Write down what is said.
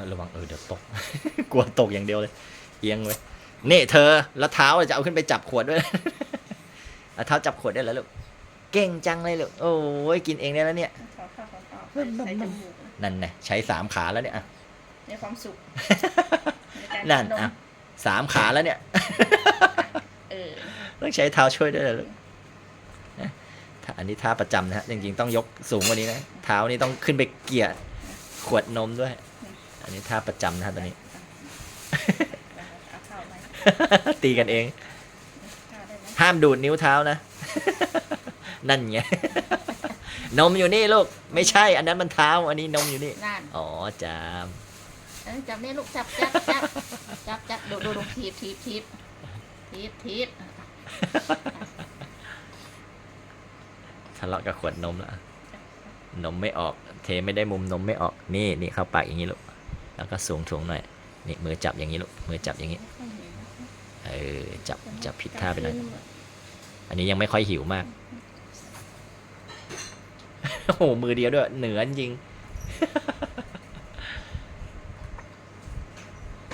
อระวังเออเดี๋ยวตก กลัวตกอย่างเดียวเลย เอียงไว้นี่เธอ แล้วเท้าจะเอาขึ้นไปจับขวดด้วยเอาเท้าจับขวดได้แล้วลูก เก่งจังเลยลูก โอ้ยกินเองได้แล้วเนี่ยขอข้าวขอข้าวใส่ใส่จมูกนั่นไงใช้สามขาแล้วเนี่ยอะมีความสุขในการนั่นกิอะสามขาแล้วเนี่ยเออต้องใช้เท้าช่วยด้วยเหรอลูกนะถ้าอันนี้ท่าประจำนะฮะ จริงๆต้องยกสูงกว่านี้นะ เท้านี่ต้องขึ้นไปเกี่ยขวดนมด้วย อันนี้ท่าประจำนะฮะตอนนี้ เอาข้าวไหมตีกันเองข้าวได้ไหมห้ามดูดนิ้วเท้านะ นั่นไง นมอยู่นี่ลูก ไม่ใช่ อันนั้นมันเท้า อันนี้นมอยู่นี่ นั่นอ๋อจาม เอ้ยจับนี่ลูกจับจับจับจับจับดูดูดูทีบทีบทีบทีบทีบทะเลาะกับขวดนมแล้วนมไม่ออก เทไม่ได้มุมนมไม่ออก นี่นี่เข้าปากอย่างนี้ลูก แล้วก็สูงถ่วงหน่อยนี่มือจับอย่างนี้ลูกมือจับอย่างนี้เออจับจับผิดท่าไปหน่อยอันนี้ยังไม่ค่อยหิวมากโอ้โหมือเดียวด้วยเหนือจริง